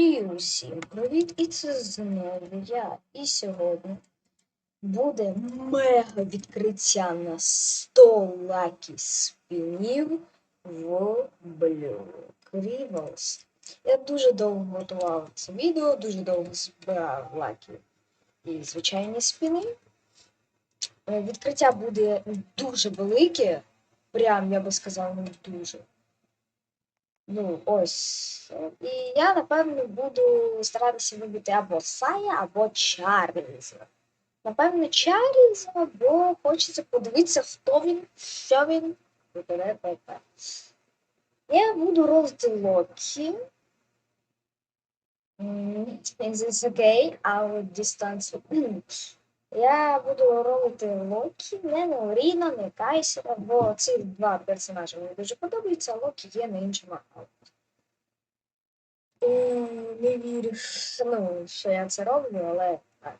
І усім привіт! І це знову я. І сьогодні буде мега відкриття на 100 лакі спінів в Blue Rivals. Я дуже довго готував це відео, дуже довго збирав лакі і звичайні спіни. Е, Відкриття буде дуже велике, прям я би сказав, ну дуже. Ну, ось. І я, напевно, буду старатися вибити або Сая, або Чарльза. Напевно, Чарльза, бо хочеться подивитися, хто він, що він. Я буду ролити Локі. М, It's okay, our distance. Я буду ролити Локі, не Норіна, не Кайсера, бо ці два персонажі мені дуже подобаються, а Локі є на іншому аккаунті. Не вірю, ну, що я це роблю, але так.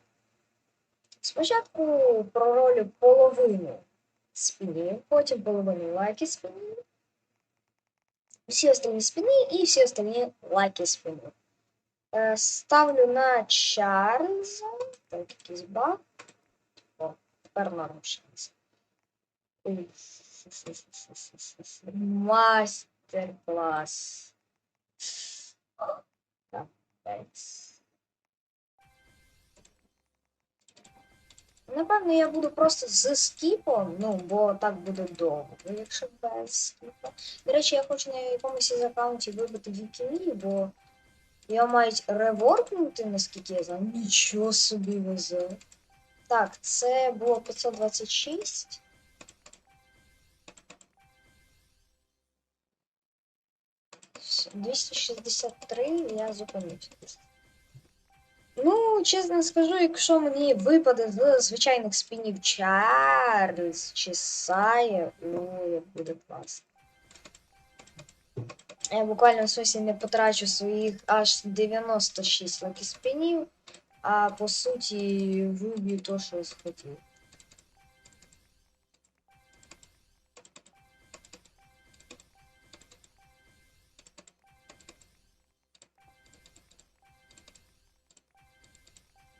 Спочатку проролю половину спінів, потім половину лайки спінів, всі остальні спіни і всі остальні лайки спінів. Е, Ставлю на Чарльза. Так, якийсь баг. О, тепер. Ой, Мастер-клас. Капець. Напевно, я буду просто з скіпом, ну, бо так буде довго, якщо без скіпа. До речі, я хочу на якомусь із аккаунтів вибити вікіні, бо його мають реворкнути, наскільки я знаю. Нічого собі везе. Так, це було 526. С- 263 я зупинився. Ну, чесно скажу, якщо мені випаде з звичайних спінів Чарльз чи Сая, ну, як буде класно. Я буквально смысле не потрачу своїх аж 96 лакі спінів, а по суті виб'ю то, що я схотів.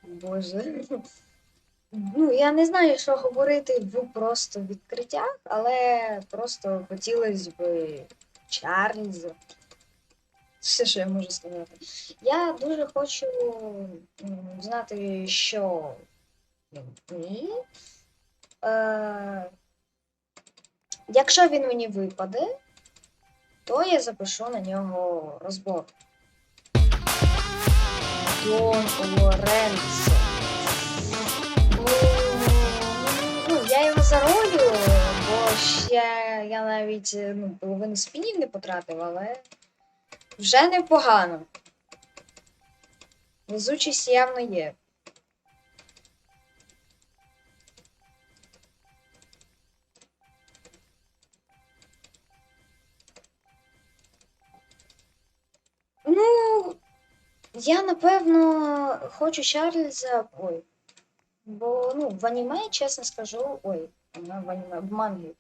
Боже. Ну, я не знаю, що говорити в просто відкриттях, але просто хотілося б Чарльза. Все, що я можу сказати. Я дуже хочу знати, що ні. Е, якщо він мені випаде, то я запишу на нього розбор. Дон Лоренцо. Ще я навіть е, ну, половину спінів не потратив, але вже непогано. Везучість явно є. Ну, я напевно хочу Чарльза. Ой. Бо ну, в аніме, чесно скажу, ой, в мангі.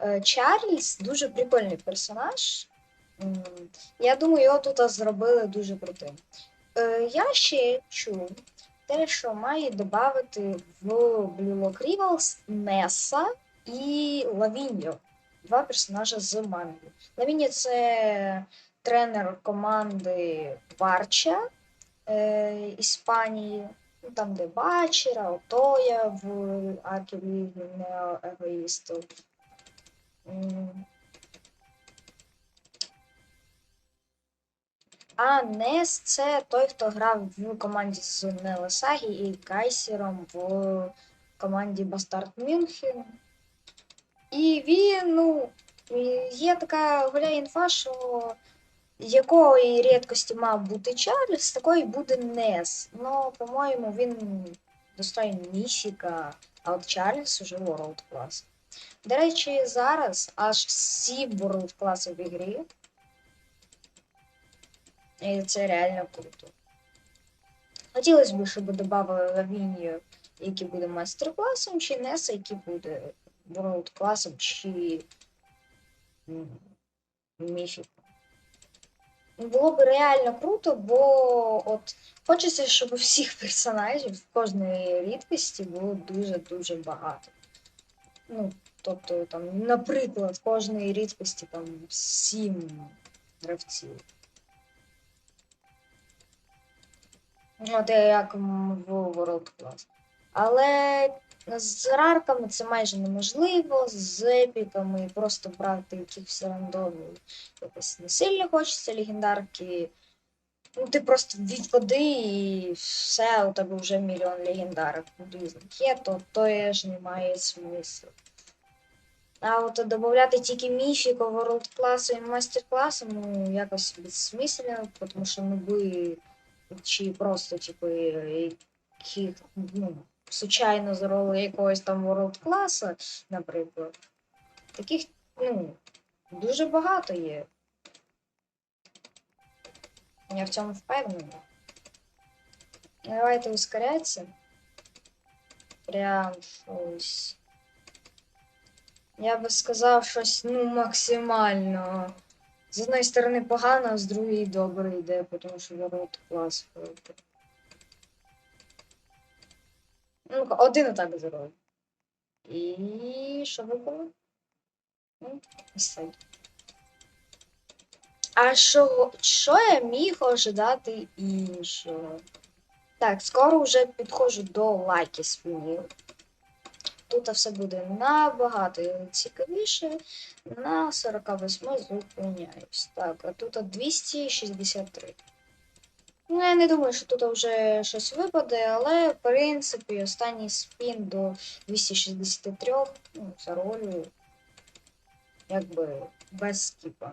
Е, Чарльз дуже прикольний персонаж. Я думаю, його тут зробили дуже крутим. Е, Я ще чув те, що має додати в Blue Lock Rivals Неса і Лавіньо. Два персонажа з манги. Лавіньо це тренер команди Варча е, Іспанії. Ну, там, де Бачера, Отоя в Аркі Ліги Неоегоїстів. А Нес це той, хто грав в команді з Нелесагі і Кайсером в команді Бастард Мюнхен. І він, ну, є така гуляє інфа, що якої рідкості мав бути Чарльз, такої буде Нес. Ну, по-моєму, він достойний Міфіка, а от Чарльз уже World клас. До речі, зараз аж 7 World класів в ігрі. І це реально круто. Хотілося б, щоб додали Лавінію, який буде майстер-класом, чи Неса, який буде World класом, чи м, Міфіком. Було б реально круто, бо от хочеться, щоб у всіх персонажів в кожної рідкості було дуже-дуже багато. Ну, тобто, там, наприклад, кожної рідкості там сім гравців. От як в World Class. Але з рарками це майже неможливо, з епіками просто брати якихось рандомів якось не сильно хочеться легендарки. Ну, ти просто відпади і все, у тебе вже мільйон легендарок різних є, то теж немає смислу. А от додати тільки міфіку, World класу і мастер класу, ну якось безсмислено, тому що нуби чи просто, типу, яких, ну, случайно зароли якогось там World класу, наприклад. Таких, ну, дуже багато є. Я в цьому впевнена. Давайте ускоряться. Прям щось. Я би сказав щось, ну, максимально. З одної сторони погано, а з другої добре йде, тому що ворот клас. Просто. Ну, один отак зробив. І що випало? Ну, ось. А що, що я міг ожидати іншого? Так, скоро вже підходжу до лайки спінів. Тут все буде набагато цікавіше. На 48 зупиняюсь. Так, а тут 263. Ну, я не думаю, що тут вже щось випаде, але в принципі останній спін до 263 ну, за ролью якби без скіпа.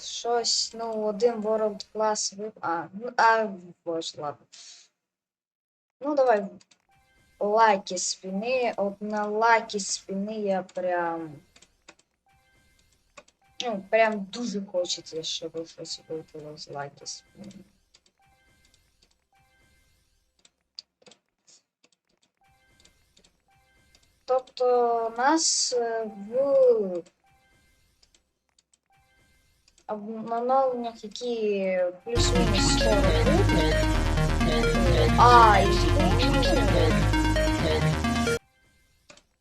Щось, ну, один World Class вип... А, ну, а, боже, ладно. Ну, давай. Лаки спини. От на лаки спини я прям. Ну, прям дуже хочеться, щоб щось випало з лаки спини. Тобто нас е, в обновленнях, які плюс-мінус 40 років. А, і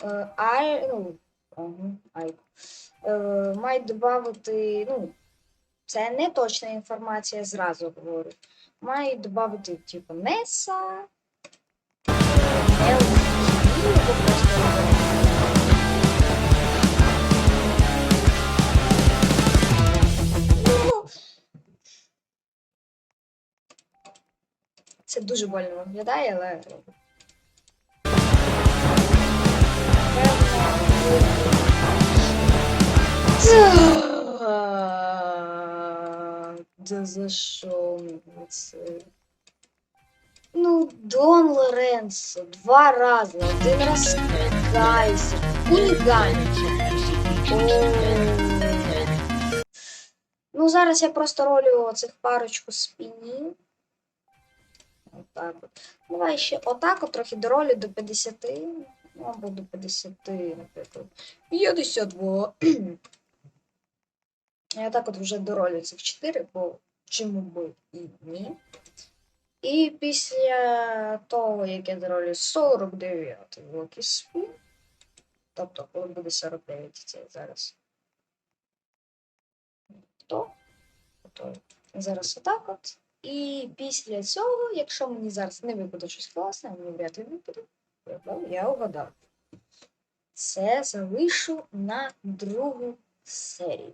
Е, Ай, ну, ага, ай. Е, мають додати, ну, це не точна інформація, зразу говорю. Мають додати, типу, Неса, Це дуже больно виглядає, але. Так, Да за що мені це? Ну, Дон Лоренцо два рази. Один раз. Хуліганить. О. Ну, зараз я просто ролю оцих парочку спінів. Отак от. Давай ще отак от трохи доролю до 50. Ну, або до 50, наприклад. 52. Я так от вже доролю цих 4, бо чому би і ні. І після того, як я доролю 49 Локі спін, тобто, коли буде 49, це зараз. То, то зараз отак от. І після цього, якщо мені зараз не випаде щось класне, мені вряд ли випаде, я угадав. Це залишу на другу серію.